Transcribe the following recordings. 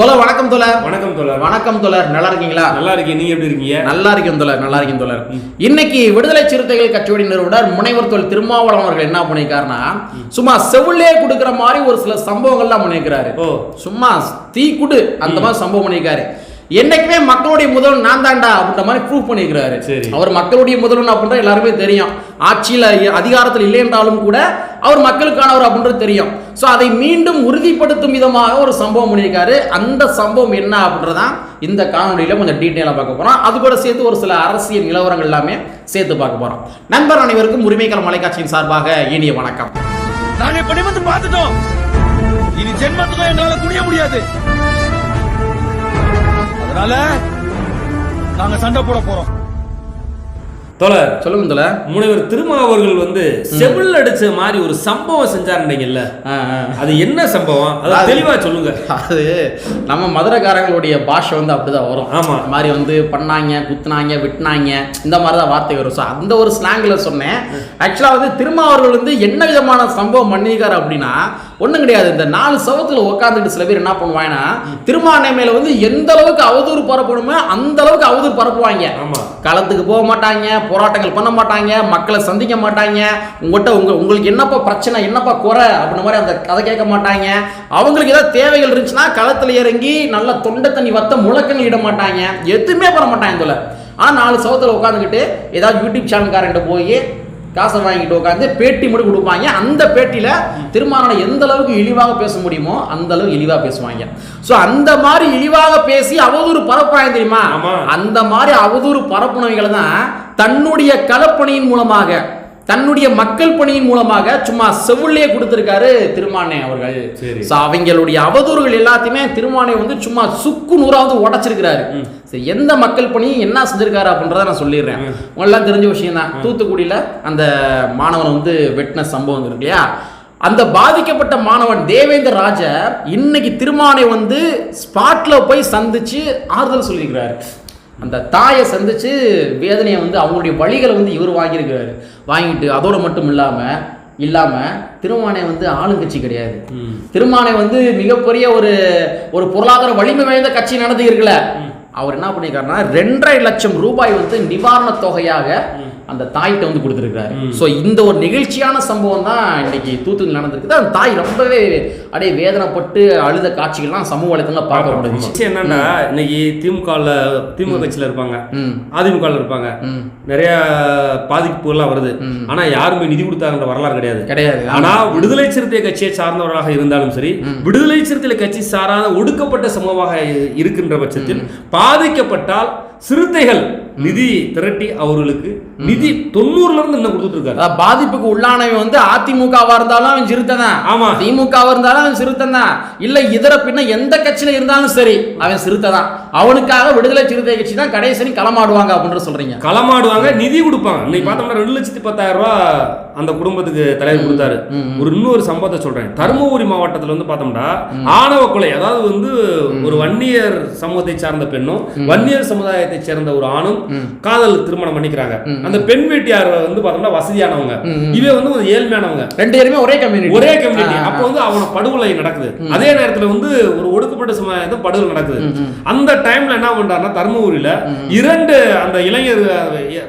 தோழர் வணக்கம் தோழர். வணக்கம் தோழர். வணக்கம் தோழர். நல்லா இருக்கீங்களா? நல்லா இருக்கீங்க நீங்க எப்படி இருக்கீங்க? நல்லா இருக்கேன் தோழர் நல்லா இருக்கேன் தோழர். இன்னைக்கு விடுதலை சிறுத்தைகள் கட்சியோட நிறுவனர் முனைவர் தோல் திருமாவளவன் அவர்கள் என்ன பண்ணியிருக்காருன்னா சும்மா செவிலே கொடுக்குற மாதிரி ஒரு சில சம்பவங்கள்லாம் பண்ணியிருக்கிறாரு. ஓ. சும்மா தீ குடு அந்த மாதிரி சம்பவம் பண்ணியிருக்காரு. என்னைக்குமே மக்களுடைய முதல்வன் நான் தாண்டா அப்படின்ற மாதிரி ப்ரூவ் பண்ணியிருக்கிறாரு. சரி. அவர் மக்களுடைய முதல்வன் அப்படின்ற எல்லாருமே தெரியும். ஆட்சியில் அதிகாரத்தில் இல்லை என்றாலும் கூட அவர் மக்களுக்கானவர் அப்படின்றது தெரியும். ஸோ அதை மீண்டும் உறுதிப்படுத்தும் விதமாக ஒரு சம்பவம் பண்ணியிருக்காரு. அந்த சம்பவம் என்ன அப்படின்றதான் இந்த காணொலியில் கொஞ்சம் டீட்டெயிலாக பார்க்க போகிறோம் அது கூட சேர்த்து ஒரு சில அரசியல் நிலவரங்கள் எல்லாமே சேர்த்து பார்க்க போகிறோம் நண்பர் அனைவருக்கும் உரிமைகள் மலைக்காட்சியின் சார்பாக இனிய வணக்கம். நாங்க இப்படி வந்து பார்த்துட்டோம். இனி ஜென்மத்துக்கும் எங்களால குனிய முடியாது. அதனால நாங்க சண்டை போட போறோம். தோழர் சொல்லுங்க தோழர். முனைவர் திருமா அவர்கள் வந்து செவில் அடிச்ச மாதிரி ஒரு சம்பவம் ஆ அது என்ன சம்பவம்? அதை அது- தெளிவா சொல்லுங்க. அது நம்ம மதுரைக்காரங்களுடைய பாஷை வந்து அப்படிதான் வரும். ஆமா. இந்த மாதிரி வந்து பண்ணாங்க குத்துனாங்க வெட்டினாங்க இந்த மாதிரி தான் வார்த்தை வரும். ஸோ அந்த ஒரு ஸ்லாங்கில் சொன்னேன். ஆக்சுவலாக வந்து திருமாவர்கள் வந்து என்ன விதமான சம்பவம் பண்ணியிருக்காரு அப்படின்னா ஒன்றும் கிடையாது. இந்த நாலு சவத்துல உட்காந்துட்டு சில பேர் என்ன பண்ணுவாங்கன்னா திருமாவளை மேல வந்து எந்த அளவுக்கு அவதூறு பரப்பணுமோ அந்த அளவுக்கு அவதூறு பரப்புவாங்க. களத்துக்கு போக மாட்டாங்க போராட்டங்கள் பண்ண மாட்டாங்க மக்களை சந்திக்க மாட்டாங்க. உங்கள்கிட்ட உங்க உங்களுக்கு என்னப்பா பிரச்சனை என்னப்பா குறை அப்படின்ற மாதிரி அந்த கதை கேட்க மாட்டாங்க. அவங்களுக்கு ஏதாவது தேவைகள் இருந்துச்சுன்னா களத்தில் இறங்கி நல்ல தொண்டை தண்ணி வத்த முழக்கங்கள் இட மாட்டாங்க. எதுவுமே பண்ண மாட்டாங்க இதுல. ஆனால் நாலு சவத்தில் உட்காந்துக்கிட்டு ஏதாவது யூடியூப் சேனல்காரன்ட்ட போய் காசை வாங்கிட்டு உட்காந்து பேட்டி மட்டும் கொடுப்பாங்க. அந்த பேட்டியில் திருமாவளவன் எந்த அளவுக்கு இழிவாக பேச முடியுமோ அந்த அளவுக்கு இழிவாக பேசுவாங்க. ஸோ அந்த மாதிரி இழிவாக பேசி அவதூறு பரப்புறாங்க தெரியுமா. அந்த மாதிரி அவதூறு பரப்புனவைகளை தான் தன்னுடைய களப்பணியின் மூலமாக தன்னுடைய மக்கள் பணியின் மூலமாக சும்மா செவிலே கொடுத்திருக்காரு திருமானே அவர்கள். அவங்களுடைய அவதூறுகள் எல்லாத்தையுமே திருமானை வந்து சும்மா சுக்கு நூறாவது உடைச்சிருக்கிறாரு. சரி, எந்த மக்கள் பணி என்ன செஞ்சிருக்காரு அப்படின்றத நான் சொல்லிடுறேன். உங்களெல்லாம் தெரிஞ்ச விஷயம் தான் தூத்துக்குடியில அந்த மாணவன் வந்து வெட்டின சம்பவம் இருக்கு இல்லையா? அந்த பாதிக்கப்பட்ட மாணவன் தேவேந்தர் ராஜ இன்னைக்கு திருமானை வந்து ஸ்பாட்ல போய் சந்திச்சு ஆறுதல் சொல்லியிருக்கிறாரு. அந்த தாயை சந்திச்சு வேதனையை வந்து அவங்களுடைய வழிகளை வந்து இவர் வாங்கியிருக்கிறாரு. வாங்கிட்டு அதோட மட்டும் இல்லாம இல்லாம திருமானை வந்து ஆளுங்கட்சி கிடையாது. திருமானை வந்து மிகப்பெரிய ஒரு ஒரு பொருளாதார வலிமை வாய்ந்த கட்சி நடந்துகிறீர்கள அவர் என்ன பண்ணியிருக்காருன்னா ரெண்டரை லட்சம் ரூபாய் வந்து நிவாரண தொகையாக அந்த தாய்கிட்ட வந்து கொடுத்துருக்காரு ஸோ இந்த ஒரு நிகழ்ச்சியான சம்பவம் தான் இன்னைக்கு தூத்துக்குடி நடந்திருக்குது. அந்த தாய் ரொம்பவே அப்படியே வேதனைப்பட்டு அழுத காட்சிகள்லாம் சமூக வலைத்தளங்களில் பார்க்க விஷயம் என்னன்னா இன்னைக்கு திமுகல திமுக கட்சியில இருப்பாங்க. ம். அதிமுகல இருப்பாங்க. நிறைய பாதிப்புகள்லாம் வருது. ஆனா யாருமே நிதி கொடுத்தாங்கன்ற வரலாறு கிடையாது. கிடையாது. ஆனா விடுதலை சிறுத்தை கட்சியை சார்ந்தவர்களாக இருந்தாலும் சரி விடுதலை சிறுத்தை கட்சி சாராத ஒடுக்கப்பட்ட சமூகமாக இருக்கின்ற பட்சத்தில் பாதிக்கப்பட்டால் சிறுத்தைகள் நிதி திரட்டி அவர்களுக்கு நிதி தொண்ணூறுல இருந்து இன்னும் கொடுத்துட்டு இருக்காரு. பாதிப்புக்கு உள்ளானவன் வந்து அதிமுகவா இருந்தாலும் அவன் சிறுத்தை தான். ஆமா. திமுகவா இருந்தாலும் அவன் சிறுத்தை தான். இல்ல இதர பின்ன எந்த கட்சியில இருந்தாலும் சரி அவன் சிறுத்தை தான். அவனுக்காக விடுதலை சிறுத்தை கட்சி தான் கடைசி களமாடுவாங்க அப்படின்னு சொல்றீங்க. களமாடுவாங்க நிதி கொடுப்பாங்க. இன்னைக்கு பார்த்தோம்னா ரெண்டு லட்சத்தி பத்தாயிரம் ரூபாய் அந்த குடும்பத்துக்கு தலைவர் கொடுத்தாரு. ஒரு இன்னொரு சம்பவத்தை சொல்றேன். தருமபுரி மாவட்டத்துல வந்து பார்த்தோம்னா ஆணவ கொலை அதாவது வந்து ஒரு வன்னியர் சமூகத்தை சார்ந்த பெண்ணும் வன்னியர் சமுதாயத்தை சேர்ந்த ஒரு ஆணும் காதல் திருமணம் பண்ணிக்கிறாங்க. அந்த பெண் வீட்டியார் வந்து பார்த்தோம்னா வசதியானவங்க. இவன் வந்து ஒரு ஏழ்மையானவங்க. ரெண்டு பேருமே ஒரே கம்யூனிட்டி ஒரே கம்யூனிட்டி அப்போ வந்து அவன படுகொலை நடக்குது. அதே நேரத்துல வந்து ஒரு ஒடுக்கப்பட்ட சமுதாயத்தை படுகொலை நடக்குது. அந்த டைம்ல என்ன பண்றாருன்னா தருமபுரியில இரண்டு அந்த இளைஞர்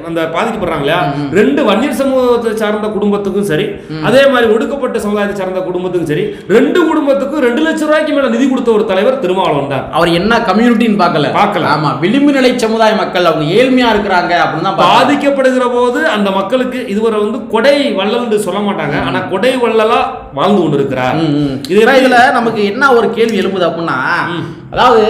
அந்த பாதிக்கப்படுறாங்க இல்லையா? ரெண்டு வன்னியர் சமூகத்தை சார்ந்த குடும்பத்துக்கும் சரி அதே மாதிரி ஒடுக்கப்பட்ட சமுதாயத்தை சார்ந்த குடும்பத்துக்கும் சரி ரெண்டு குடும்பத்துக்கும் ரெண்டு லட்சம் ரூபாய்க்கு மேல நிதி கொடுத்த ஒரு தலைவர் திருமாவளவன் தான். அவர் என்ன கம்யூனிட்டின்னு பார்க்கல. பார்க்கல. ஆமா விளிம்பு நிலை சமுதாய மக்கள் அவங்க ஏழ்மையா இருக்கிறாங்க அப்படின்னு தான். பாதிக்கப்படுகிற போது அந்த மக்களுக்கு இதுவரை வந்து கொடை வள்ளல்னு சொல்ல மாட்டாங்க. ஆனா கொடை வள்ளலா வாழ்ந்து ம். இது இதுல இதுல நமக்கு என்ன ஒரு கேள்வி எழுப்புது அப்படின்னா அதாவது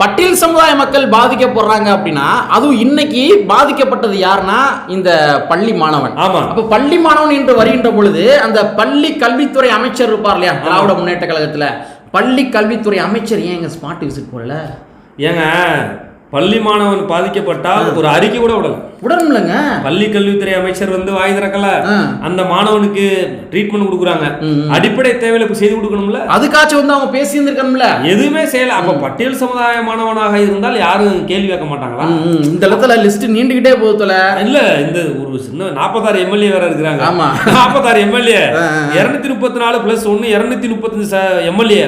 பட்டியல் சமுதாய மக்கள் பாதிக்கப்படுறாங்க அப்படின்னா அதுவும் இன்னைக்கு பாதிக்கப்பட்டது யாருன்னா இந்த பள்ளி மாணவன். ஆமா. அப்ப பள்ளி மாணவன் என்று வருகின்ற பொழுது அந்த பள்ளி கல்வித்துறை அமைச்சர் இருப்பார் இல்லையா திராவிட முன்னேற்ற கழகத்துல. பள்ளி கல்வித்துறை அமைச்சர் ஏன் எங்க ஸ்மார்ட் விசிட் போடல? ஏங்க பள்ளி மாணவன் பாதிக்கப்பட்டால் ஒரு அறிக்கை கூட விடலாம் விடணும்லங்க பள்ளி கல்வித்துறை அமைச்சர் வந்து வாய் திறக்கல. அந்த மாணவனுக்கு ட்ரீட்மெண்ட் கொடுக்குறாங்க. அடிப்படை தேவையில செய்து கொடுக்கணும்ல? அதுக்காச்சும் வந்து அவங்க பேசி இருந்திருக்கணும்ல எதுவுமே செய்யல. அப்ப பட்டியல் சமுதாய மாணவனாக இருந்தால் யாரும் கேள்வி கேட்க மாட்டாங்களா? இந்த இடத்துல லிஸ்ட் நீண்டுகிட்டே போகுதுல இல்ல இந்த ஒரு சின்ன நாற்பத்தாறு எம்எல்ஏ வேற இருக்கிறாங்க. ஆமா. நாற்பத்தாறு எம்எல்ஏ இருநூத்தி முப்பத்தி நாலு பிளஸ் ஒன்னு இருநூத்தி முப்பத்தஞ்சு எம்எல்ஏ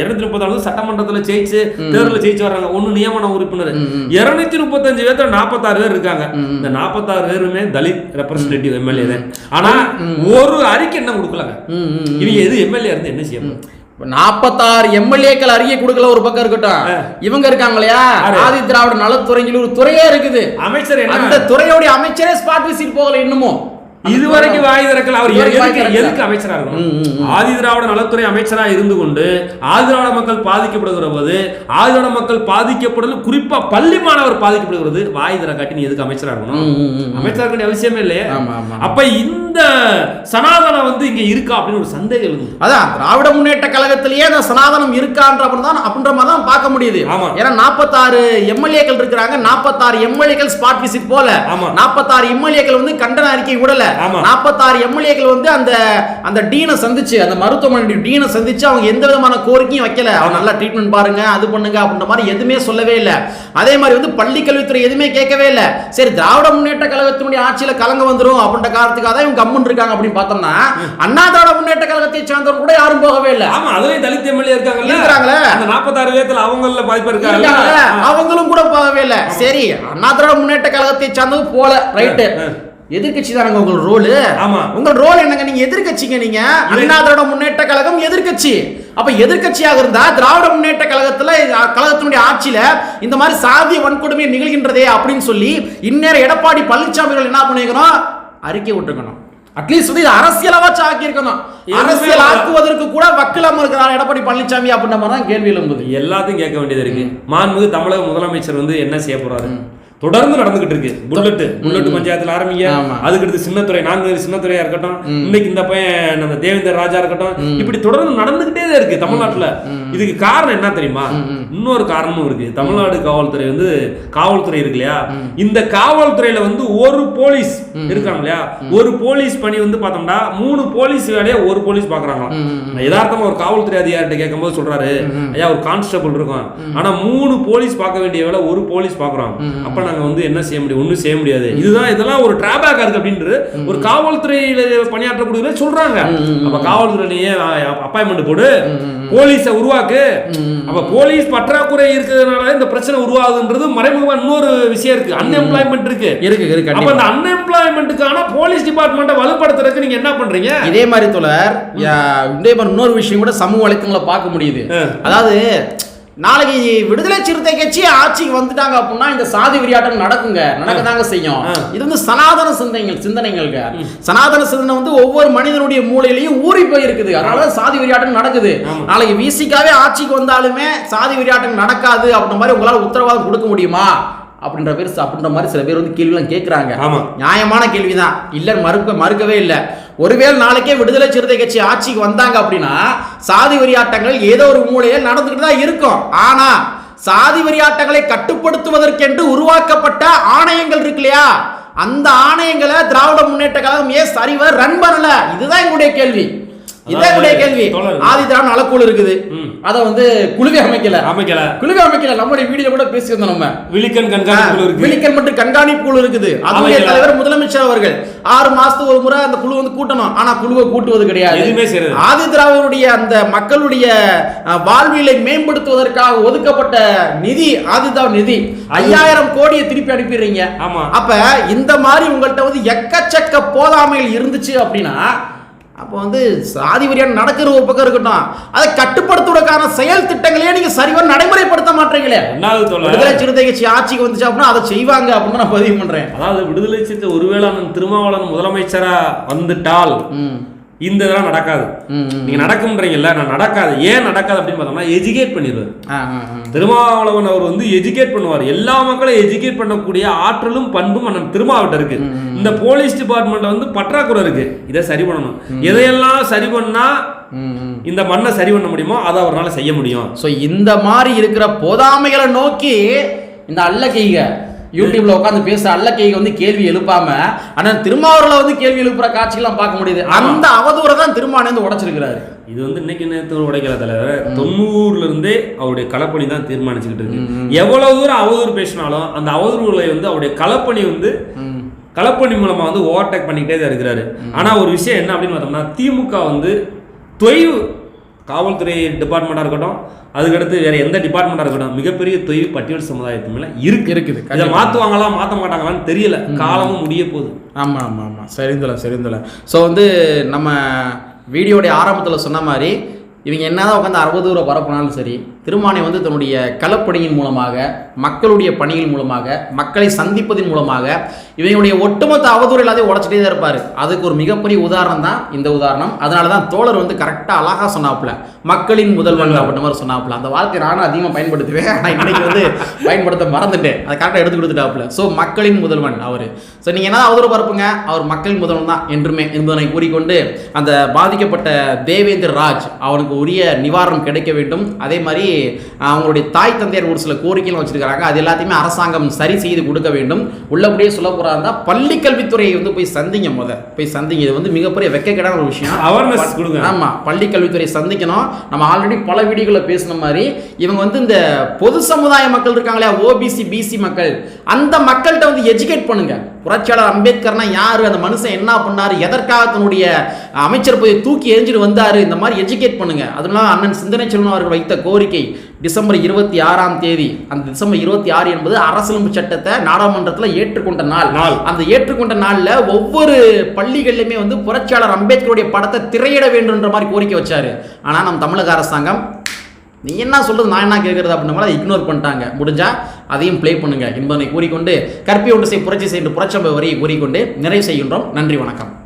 இருநூத்தி முப்பத்தி நாலு சட்டமன்றத்துல ஜெயிச்சு தேர்தலில் ஜெயிச்சு வர்றாங்க. ஒன்னு நியமன உறுப்பினர். இருநூத்தி முப்பத்தஞ்சு பேர்த்துல நாற்பத்தாறு பேர் இருக்காங்க. இந்த நாற்பத்தாறு பேருமே தலித் ரெப்ரஸன்டேட்டிவ் எம்எல்ஏ தான். ஆனா ஒரு அறிக்கை என்ன கொடுக்கலங்க. இவங்க எது எம்எல்ஏ இருந்து என்ன செய்ய போறாங்க? நாற்பத்தாறு எம்எல்ஏக்கள் அறிக்கை கொடுக்கல ஒரு பக்கம் இருக்கட்டும். இவங்க இருக்காங்க இல்லையா? ஆதி திராவிட நலத்துறையில் ஒரு துறையே இருக்குது. அமைச்சர் என்ன? அந்த துறையோட அமைச்சரே ஸ்பாட் விசிட் போகல இன்னமும். இதுவரைக்கும் வாய் திறக்கல அவர் எதுக்கு அமைச்சரா இருக்கணும். ஆதி திராவிட நலத்துறை அமைச்சரா இருந்து கொண்டு ஆதி திராவிட மக்கள் பாதிக்கப்படுகிற போது ஆதி திராவிட மக்கள் பாதிக்கப்படுறது குறிப்பா பள்ளி மாணவர் பாதிக்கப்படுகிறது வாய் திற காட்டி நீ எதுக்கு அமைச்சரா இருக்கணும். அமைச்சரா இருக்க அவசியமே இல்லையே. அப்ப இந்த சனாதனம் வந்து இங்க இருக்கா அப்படின்னு ஒரு சந்தேகம் எழுது அதான் திராவிட முன்னேற்ற கழகத்திலேயே அந்த சனாதனம் இருக்கான்ற தான் அப்படின்ற மாதிரி தான் பார்க்க முடியுது ஆமா. ஏன்னா நாற்பத்தாறு எம்எல்ஏக்கள் இருக்கிறாங்க நாற்பத்தாறு எம்எல்ஏக்கள் ஸ்பாட் விசிட் போல. நாற்பத்தாறு எம்எல்ஏக்கள் வந்து கண்டன அறிக்கை விடல. நாற்பத்தாறு எம்எல்ஏக்கள் வந்து அந்த அந்த டீனை சந்திச்சு அந்த மருத்துவமனை டீனை சந்திச்சு அவங்க எந்த விதமான கோரிக்கையும் வைக்கல. அவங்க நல்லா ட்ரீட்மெண்ட் பாருங்க அது பண்ணுங்க அப்படின்ற மாதிரி எதுவுமே சொல்லவே இல்லை. அதே மாதிரி வந்து பள்ளி கல்வித்துறை எதுவுமே கேட்கவே இல்லை. சரி திராவிட முன்னேற்ற கழகத்தினுடைய ஆட்சியில கலங்க வந்துரும் அப்படின்ற காரணத்துக்காக தான் இவங்க கம்முன்னு இருக்காங்க அப்படின்னு பார்த்தோம்னா அண்ணா திராவிட முன்னேற்ற கழகத்தை சார்ந்தவர் கூட யாரும் போகவே இல்லை. ஆமா அதுலயும் தலித் எம்எல்ஏ இருக்காங்கல்ல. இருக்கிறாங்களே. அந்த நாற்பத்தாறு பேர்த்துல அவங்கள பாதிப்பு இருக்காங்கல்ல அவங்களும் கூட போகவே இல்லை. சரி அண்ணா திராவிட முன்னேற்ற கழகத்தை சார்ந்தது போல ரைட்டு. எதிர்கட்சி தானங்க உங்க ரோல்? ஆமா. உங்க ரோல் என்னங்க நீங்க எதிர்க்கட்சிங்க நீங்க? அண்ணா திராவிட முன்னேற்ற கழகம் எதிர்க்கட்சி. அப்ப எதிர்க்கட்சியாக இருந்தா திராவிட முன்னேற்ற கழகத்துல கழகத்தினுடைய ஆட்சியில இந்த மாதிரி சாதிய வன்கொடுமை நிகழ்கின்றதே அப்படின்னு சொல்லி இந்நேரம் எடப்பாடி பழனிசாமி என்ன பண்ணிருக்கணும்? அறிக்கை விட்டுருக்கணும். அட்லீஸ்ட் வந்து இது அரசியலாவாச்சும் ஆக்கியிருக்கணும். அரசியல். ஆக்குவதற்கு கூட வக்கிலாம இருக்கிறார் எடப்பாடி பழனிசாமி அப்படின்ற மாதிரி தான் கேள்வி எழும்புது. எல்லாத்தையும் கேட்க வேண்டியது இருக்கு. மாண்புமிகு தமிழக முதலமைச்சர் வந்து என்ன செய்ய போறாரு? தொடர்ந்து நடந்துகிட்டு இருக்கு. புல்லட் புல்லட் பஞ்சாயத்துல ஆரம்பிங்க. ஆமா. அதுக்கடுத்து சின்னத்துறை நான்கு சின்னத்துறையா இருக்கட்டும். இன்னைக்கு இந்த பையன் நம்ம தேவேந்தர் ராஜா இருக்கட்டும். இப்படி தொடர்ந்து நடந்துகிட்டே தான் இருக்கு தமிழ்நாட்டுல. இதுக்கு காரணம் என்ன தெரியுமா? இன்னொரு காரணமும் இருக்கு. தமிழ்நாடு காவல்துறை வந்து காவல்துறை இருக்கு இல்லையா? இந்த காவல்துறையில வந்து ஒரு போலீஸ் இருக்காங்க இல்லையா? ஒரு போலீஸ் பணி வந்து பார்த்தோம்னா மூணு போலீஸ் வேலையை ஒரு போலீஸ் பாக்குறாங்களாம். நான் யதார்த்தமா ஒரு காவல்துறை அதிகாரிட்ட கேட்கும்போது சொல்றாரு ஐயா ஒரு கான்ஸ்டபிள் இருக்கும். ஆனா மூணு போலீஸ் பார்க்க வேண்டிய வேலை ஒரு போலீஸ் பாக்குறோம் அப்ப நாங்க வந்து என்ன செய்ய முடியும்? ஒண்ணும் செய்ய முடியாது. இதுதான் இதெல்லாம் ஒரு டிராபேக்கா இருக்கு அப்படின்றது ஒரு காவல்துறையில பணியாற்றக்கூடியவங்க சொல்றாங்க. அப்ப காவல்துறையிலேயே அப்பாயின்மெண்ட் போடு. போலீஸை உருவாக்கு. அப்ப போலீஸ் பற்றாக்குறை இருக்கிறதுனால இந்த பிரச்சனை உருவாகுதுன்றது மறைமுகமா இன்னொரு விஷயம் இருக்கு. அன்எம்ப்ளாய்மெண்ட் இருக்கு. இருக்கு இருக்கு அப்ப. அந்த அன்எம்ப்ளாய்மெண்ட்டுக்கான போலீஸ் டிபார்ட்மெண்ட்டை வலுப்படுத்துறதுக்கு நீங்க என்ன பண்றீங்க? இதே மாதிரி தோழர் யா, இதே மாதிரி இன்னொரு விஷயம் கூட சமூக வலைத்தளங்களை பார்க்க முடியுது. அதாவது நாளைக்கு விடுதலை சிறுத்தை கட்சி ஆட்சிக்கு வந்துட்டாங்க அப்படின்னா இந்த சாதி விளையாட்டம் நடக்குங்க. நடக்கதாங்க செய்யும். இது வந்து சனாதன சிந்தனைகள் சிந்தனைகள்ங்க. சனாதன சிந்தனை வந்து ஒவ்வொரு மனிதனுடைய மூளையிலையும் ஊறி போய் இருக்குது அதனால சாதி விளையாட்டம் நடக்குது. நாளைக்கு விசிக்காவே ஆட்சிக்கு வந்தாலுமே சாதி விளையாட்டம் நடக்காது அப்படின்ற மாதிரி உங்களால உத்தரவாதம் கொடுக்க முடியுமா? அப்படின்ற பேர் அப்படின்ற மாதிரி சில பேர் வந்து கேள்விலாம் கேட்குறாங்க. நியாயமான கேள்விதான். இல்ல மறுக்க மறுக்கவே இல்லை. ஒருவேளை நாளைக்கே விடுதலை சிறுத்தை கட்சி ஆட்சிக்கு வந்தாங்க அப்படின்னா சாதி வெறியாட்டங்கள் ஏதோ ஒரு மூலையில் நடந்துக்கிட்டு தான் இருக்கும். ஆனா சாதி வெறியாட்டங்களை கட்டுப்படுத்துவதற்கென்று உருவாக்கப்பட்ட ஆணையங்கள் இருக்கு இல்லையா? அந்த ஆணையங்களை திராவிட முன்னேற்ற கழகம் ஏன் சரிவர ரன் பண்ணல. இதுதான் எங்களுடைய கேள்வி. இதுதான் எங்களுடைய கேள்வி. ஆதி திராவிட நலக்குழு இருக்குது. அதை வந்து குழுவே அமைக்கல. அமைக்கல. குழுவே அமைக்கல. நம்மளுடைய வீடியோ கூட பேசியிருந்தோம் நம்ம. விழிக்கன் கண்காணிப்பு இருக்கு. விழிக்கல் மற்றும் கண்காணிப்பு குழு இருக்குது. அதனுடைய. தலைவர் முதலமைச்சர் அவர்கள். ஆறு மாசத்துக்கு ஒரு முறை அந்த குழு வந்து கூட்டணும். ஆனா குழுவை கூட்டுவது கிடையாது. ஆதி திராவிடருடைய அந்த மக்களுடைய வாழ்வியலை மேம்படுத்துவதற்காக ஒதுக்கப்பட்ட நிதி ஆதி திராவிட நிதி ஐயாயிரம் கோடியை திருப்பி அனுப்பிடுறீங்க. ஆமா. அப்ப இந்த மாதிரி உங்கள்கிட்ட வந்து எக்கச்சக்க போதாமைகள் இருந்துச்சு அப்படின்னா அப்போ வந்து சாதி வரியான நடக்கிற ஒரு பக்கம் இருக்கட்டும். அதை கட்டுப்படுத்துவதற்கான செயல் திட்டங்களையே நீங்க சரிவர நடைமுறைப்படுத்த மாட்டீங்களே. விடுதலை சிறுத்தை கட்சி ஆட்சிக்கு வந்துச்சு அப்படின்னா அதை செய்வாங்க அப்படின்னு நான் பதிவு பண்றேன். அதாவது விடுதலை சிறுத்தை ஒருவேளை அண்ணன் திருமாவளவன் முதலமைச்சரா வந்துட்டால் இந்த இதெல்லாம் நடக்காது. நீங்க நடக்கும்ன்றீங்கல்ல நான் நடக்காது. ஏன் நடக்காது அப்படின்னு பார்த்தோம்னா எஜுகேட் பண்ணிடுவார் திருமாவளவன் அவர் வந்து எஜுகேட் பண்ணுவார். எல்லா மக்களையும் எஜுகேட் பண்ணக்கூடிய ஆற்றலும் பண்பும் அண்ணன் திருமாவட்ட இருக்கு. இந்த போலீஸ் டிபார்ட்மெண்ட்ல வந்து பற்றாக்குறை இருக்கு. இதை சரி பண்ணணும். எதையெல்லாம் சரி பண்ணா இந்த மண்ணை சரி பண்ண முடியுமோ அதை அவரால செய்ய முடியும். ஸோ இந்த மாதிரி இருக்கிற போதாமைகளை நோக்கி இந்த அல்லகைக யூடியூப்ல உட்காந்து பேசுற அல்லக்கைக்கு வந்து கேள்வி எழுப்பாம ஆனா திருமாவூர்ல வந்து கேள்வி எழுப்புற காட்சிகள்லாம் பார்க்க முடியுது. அந்த அவதூறை தான் திருமானே வந்து உடைச்சிருக்கிறாரு. இது வந்து இன்னைக்கு நேரத்தில் உடைக்கல தலைவர்? தொண்ணூறுல இருந்தே அவருடைய களப்பணி தான் தீர்மானிச்சுக்கிட்டு இருக்கு. எவ்வளவு தூரம் அவதூறு பேசினாலும் அந்த அவதூறுகளை வந்து அவருடைய களப்பணி வந்து களப்பணி மூலமா வந்து ஓவர்டேக் பண்ணிக்கிட்டே தான் இருக்கிறாரு. ஆனா ஒரு விஷயம் என்ன அப்படின்னு பார்த்தோம்னா திமுக வந்து தொய்வு காவல்துறை டிபார்ட்மெண்ட்டாக இருக்கட்டும் அதுக்கடுத்து வேற எந்த டிபார்ட்மெண்ட்டாக இருக்கட்டும் மிகப்பெரிய தொய்வு பட்டியல் சமுதாயத்து மேல இருக்கு. இருக்குது இதை மாத்துவாங்களா மாத்த மாட்டாங்களான்னு தெரியல. காலமும் முடிய போகுது. ஆமாம் ஆமாம் ஆமாம் சரிந்தல சரிந்தல ஸோ வந்து நம்ம வீடியோடைய ஆரம்பத்தில் சொன்ன மாதிரி இவங்க என்னதான் உட்காந்து அறுபது ரூபா பரப்புனாலும் சரி திருமானை வந்து தன்னுடைய களப்பணியின் மூலமாக மக்களுடைய பணியின் மூலமாக மக்களை சந்திப்பதன் மூலமாக இவங்களுடைய ஒட்டுமொத்த அவதூறு எல்லாத்தையும் உடச்சிட்டே தான் இருப்பார். அதுக்கு ஒரு மிகப்பெரிய உதாரணம் தான் இந்த உதாரணம். அதனால தான் தோழர் வந்து கரெக்டாக அழகாக சொன்னாப்புல. மக்களின் முதல்வன் அப்படின்ற மாதிரி சொன்னாப்புல. அந்த வார்த்தையை நானும் அதிகமாக பயன்படுத்துவேன். ஆனால் இன்னைக்கு வந்து பயன்படுத்த மறந்துட்டேன். அதை கரெக்டாக எடுத்து கொடுத்துட்டாப்புல. ஸோ மக்களின் முதல்வன் அவர். ஸோ நீங்கள் என்ன அவதூறு பரப்புங்க அவர் மக்களின் முதல்வன் தான் என்றுமே என்பதனை கூறிக்கொண்டு அந்த பாதிக்கப்பட்ட தேவேந்திர ராஜ் அவனுக்கு உரிய நிவாரணம் கிடைக்க வேண்டும். அதே மாதிரி அவங்களுடைய தாய் தந்தையர் ஒரு சில கோரிக்கைகள் வச்சிருக்காங்க அது எல்லாத்தையுமே அரசாங்கம் சரி செய்து கொடுக்க வேண்டும். உள்ளபடியே சொல்ல போறா இருந்தா பள்ளி கல்வித்துறையை வந்து போய் சந்திங்க முத. போய் சந்திங்க. இது வந்து மிகப்பெரிய வெக்கக்கேடான ஒரு விஷயம். அவேர்னஸ் கொடுங்க. ஆமா. பள்ளி கல்வித்துறை சந்திக்கணும். நம்ம ஆல்ரெடி பல வீடியோல பேசின மாதிரி இவங்க வந்து இந்த பொது சமுதாய மக்கள் இருக்காங்களே ஓபிசி பிசி மக்கள். அந்த மக்கள்கிட்ட வந்து எஜுகேட் பண்ணுங்க. புரட்சியாளர் அம்பேத்கர்னா யாரு? அந்த மனுஷன் என்ன பண்ணாரு? எதற்காக தன்னுடைய அமைச்சர் போய் தூக்கி எரிஞ்சிட்டு வந்தாரு? இந்த மாதிரி எஜுகேட் பண்ணுங்க. அதனால அண்ணன் சிந்தனை செல்வன் அவர்கள் வைத்த கோரிக்கை டிசம்பர் இருபத்தி ஆறாம் தேதி. அந்த டிசம்பர் இருபத்தி ஆறு என்பது அரசியலமைப்பு சட்டத்தை நாடாளுமன்றத்தில் ஏற்றுக்கொண்ட நாள். நாள். அந்த ஏற்றுக்கொண்ட நாள்ல ஒவ்வொரு பள்ளிகள்லையுமே வந்து புரட்சியாளர் அம்பேத்கருடைய படத்தை திரையிட வேண்டும்ன்ற மாதிரி கோரிக்கை வச்சாரு. ஆனா நம்ம தமிழக அரசாங்கம் நீ என்ன சொல்றது? நான் என்ன கேட்கறது அப்படின்ற மாதிரி இக்னோர் பண்ணிட்டாங்க. முடிஞ்சா அதையும் ப்ளே பண்ணுங்க என்பதனை கூறிக்கொண்டு கற்பி ஒன்று செய் புரட்சி செய்து புரட்சம்பை வரியை கூறிக்கொண்டு நிறைவு செய்கின்றோம். நன்றி வணக்கம்.